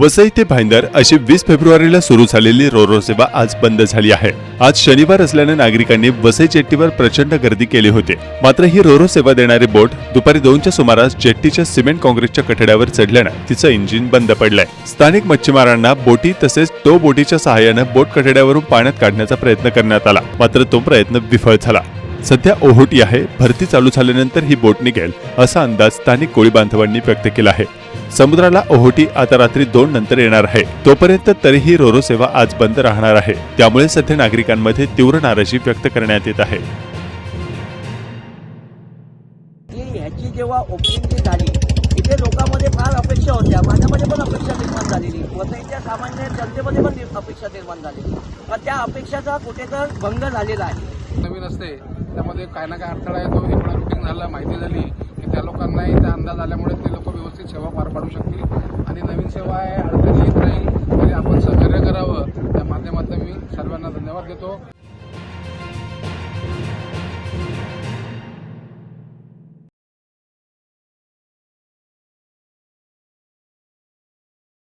वसई ते भाईंदर अशी वीस फेब्रुवारीला सुरू झालेली रोरो सेवा आज बंद झाली आहे. आज शनिवार असल्याने नागरिकांनी वसई जेट्टीवर प्रचंड गर्दी केली होती. मात्र ही रोरो सेवा देणारी बोट दुपारी दोनच्या सुमारास जेट्टीच्या सिमेंट काँक्रीटच्या कठड्यावर चढल्यानं तिचं इंजिन बंद पडलंय. स्थानिक मच्छीमारांना बोटी तसेच टो बोटीच्या सहाय्यानं बोट कठड्यावरून पाण्यात काढण्याचा प्रयत्न करण्यात आला. मात्र तो प्रयत्न विफळ झाला. सध्या ओहोटी आहे भरती चालू झाल्यानंतर ही बोट निघेल असा अंदाज स्थानिक कोळी बांधवांनी व्यक्त केला आहे. समुद्राला ओहोटी आता रात्री दोन नंतर येणार आहे. तोपर्यंत तरीही रोरो सेवा आज बंद राहणार आहे. त्यामुळे सध्या नागरिकांमध्ये तीव्र नाराजी व्यक्त करण्यात येत आहे. ह्याची जेव्हा ओपनिंग झाली तिथे लोकांमध्ये फार अपेक्षा होत्या. माझ्यामध्ये पण अपेक्षा निर्माण झालेली. वसईच्या सामान्य जनतेमध्ये पण अपेक्षा निर्माण झालेली. पण त्या अपेक्षाचा कुठे तर भंग झालेला आहे. नवीन असते. त्यामध्ये काय ना काय अडथळा येतो. एकदा रुटीन झालं माहिती झाली की त्या लोकांनाही त्या अंदाज आल्यामुळे सेवा पार पाडू शकतील आणि नवीन सेवा आहे अडचणी येत राहील तरी आपण सहकार्य करावं. त्या माध्यमातून मी सर्वांना धन्यवाद देतो.